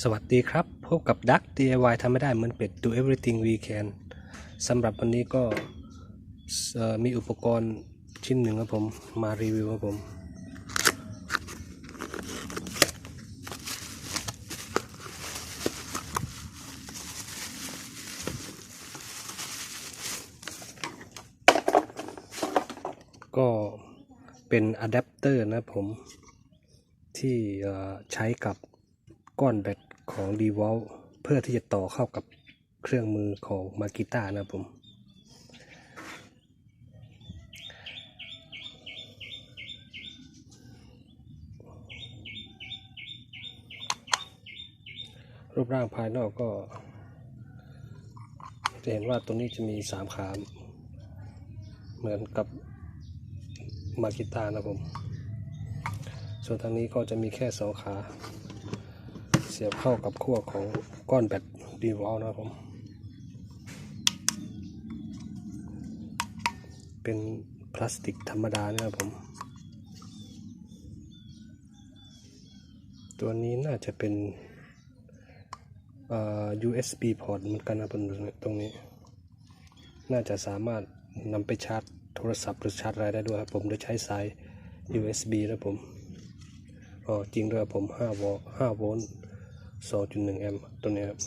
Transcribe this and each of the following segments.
สวัสดีครับ พบกับดัก DIY ทำไม่ได้เหมือนเป็ด do everything we can สำหรับวันนี้ก็มีอุปกรณ์ชิ้นหนึ่งครับผมมารีวิวครับผม ก็เป็นอะแดปเตอร์นะครับผมที่ใช้กับ ก้อนแบตของ d v o l เพื่อที่จะต่อเข้ากับเครื่องมือของมากิต้านะครับผม รูปร่างภายนอกก็ จะเห็นว่าตัวนี้จะมีสามขา เหมือนกับมากิต้านะครับผม ส่วนทางนี้ก็จะมีแค่สองขา สียบเข้ากับขั้วของก้อนแบตดีวอลนะครับผม เป็นพลาสติกธรรมดาเนะครับผม ตัวนี้น่าจะเป็น USB port เหมือนกันนะผมตรงนี้ น่าจะสามารถนำไปชาร์จโทรศัพท์หรือชาร์จอะไรได้ด้วยครับผมโดยใช้สาย USB นะผมอ๋อจริงด้วยครับผม5โวลต์5โวลต์ 2.1 แอมป์ตัวนี้ครับ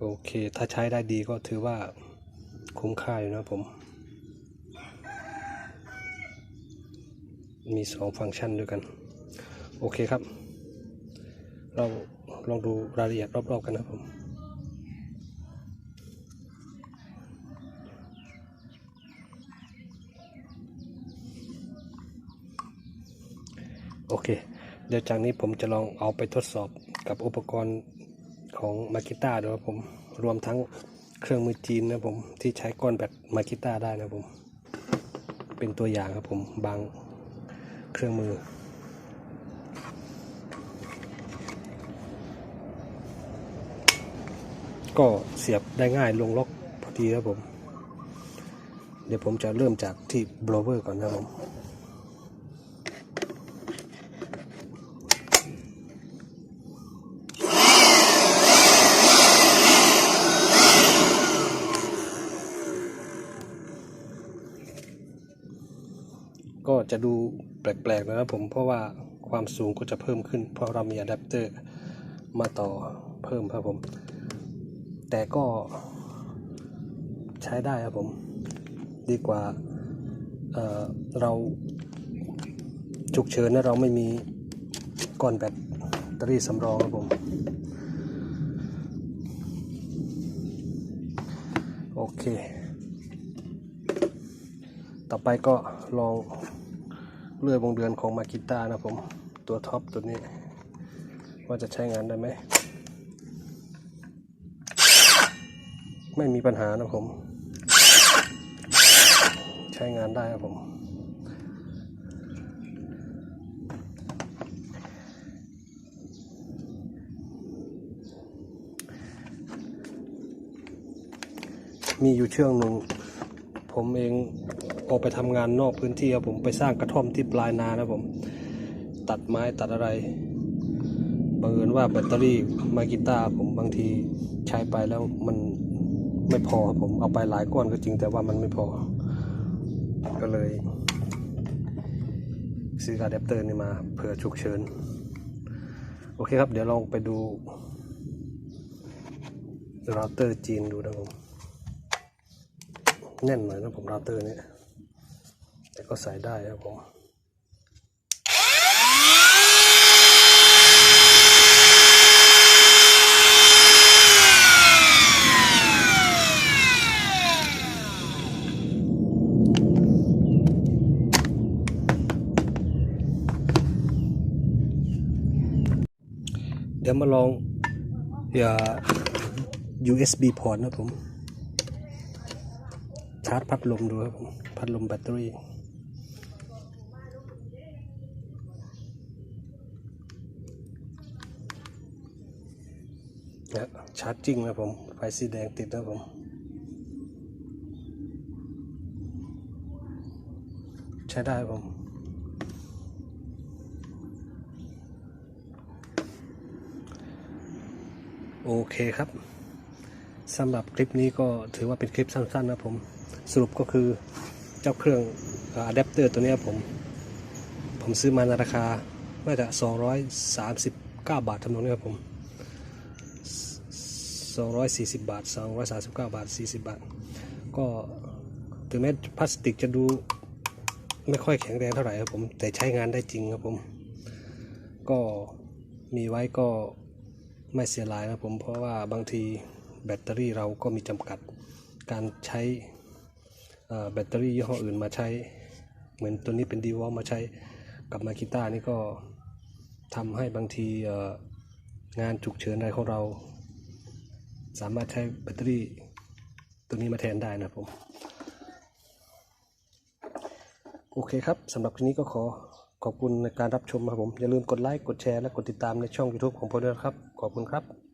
โอเค ถ้าใช้ได้ดีก็ถือว่าคุ้มค่าอยู่นะผม มี 2 ฟังก์ชันด้วยกัน โอเคครับ เราลองดูรายละเอียดรอบๆกันนะครับผม เค เดี๋ยวจากนี้ผมจะลองเอาไปทดสอบกับอุปกรณ์ของมากิต้าดูครับผม รวมทั้งเครื่องมือจีนนะผมที่ใช้ก้อนแบตมากิต้าได้นะผม เป็นตัวอย่างครับผมบางเครื่องมือก็เสียบได้ง่ายลงล็อกพอดีครับผม เดี๋ยวผมจะเริ่มจากที่บลเวอร์ก่อนนะครับผม ก็จะดูแปลกๆนะครับผมเพราะว่าความสูงก็จะเพิ่มขึ้น เพราะเรามีอะแดปเตอร์มาต่อเพิ่มครับผม แต่ก็ใช้ได้ครับผม ดีกว่าเเราฉุกเฉินนะเราไม่มีก้อนแบตเตอรี่สำรองครับผม โอเค ต่อไปก็ลอง เลื่อยวงเดือนของมากิต้านะผม ตัวท็อปตัวนี้ ว่าจะใช้งานได้ไหม ไม่มีปัญหานะผม ใช้งานได้ครับผมมีอยู่เช่วงหนึ่งผมเอง ออกไปทำงานนอกพื้นที่ครับผมไปสร้างกระท่อมที่ปลายนานะผมตัดไม้ตัดอะไรบังเอิญว่าแบตเตอรี่มากีตาร์ผมบางทีใช้ไปแล้วมันไม่พอครับผมเอาไปหลายก้อนก็จริงแต่ว่ามันไม่พอ ก็เลย ซื้ออะแดปเตอร์นี่มาเผื่อฉุกเฉิน โอเคครับ เดี๋ยวลองไปดูเราเตอร์จีนดูนะผม แน่นหน่อยนะผมเราเตอร์เนี่ย ก็ใส่ได้ครับผมเดี๋ยวมาลองอย่า USB port นะผม ชาร์จพัดลมดูครับผม พัดลมแบตเตอรี่ นะชาร์จจริงนะผม ไฟสีแดงติดนะผมใช้ได้ผมโอเคครับสำหรับคลิปนี้ก็ถือว่าเป็นคลิปสั้นๆนะผม สรุปก็คือเจ้าเครื่องอะแดปเตอร์ตัวนี้ผม ผมซื้อมาในราคาไม่าจะ 239 บาททำนองนี้ครับผม 240 บาท 239 บาท 40 บาท ก็ถึงแม้พลาสติกจะดูไม่ค่อยแข็งแรงเท่าไหร่ครับผม แต่ใช้งานได้จริงครับผม ก็มีไว้ก็ไม่เสียหายนะผม เพราะว่าบางทีแบตเตอรี่เราก็มีจำกัดการใช้แบตเตอรี่ยี่ห้ออื่นมาใช้ เหมือนตัวนี้เป็นดีวอลมาใช้กับมาคิต้านี่ก็ทำให้บางทีงานฉุกเฉินอะไรของเรา สามารถใช้แบตเตอรี่ตัวนี้มาแทนได้นะครับผม โอเคครับสำหรับคลิปนี้ก็ขอขอบคุณในการรับชมครับผม อย่าลืมกดไลค์ กดแชร์ และกดติดตามในช่อง YouTube ของผมด้วยนะครับ ขอบคุณครับ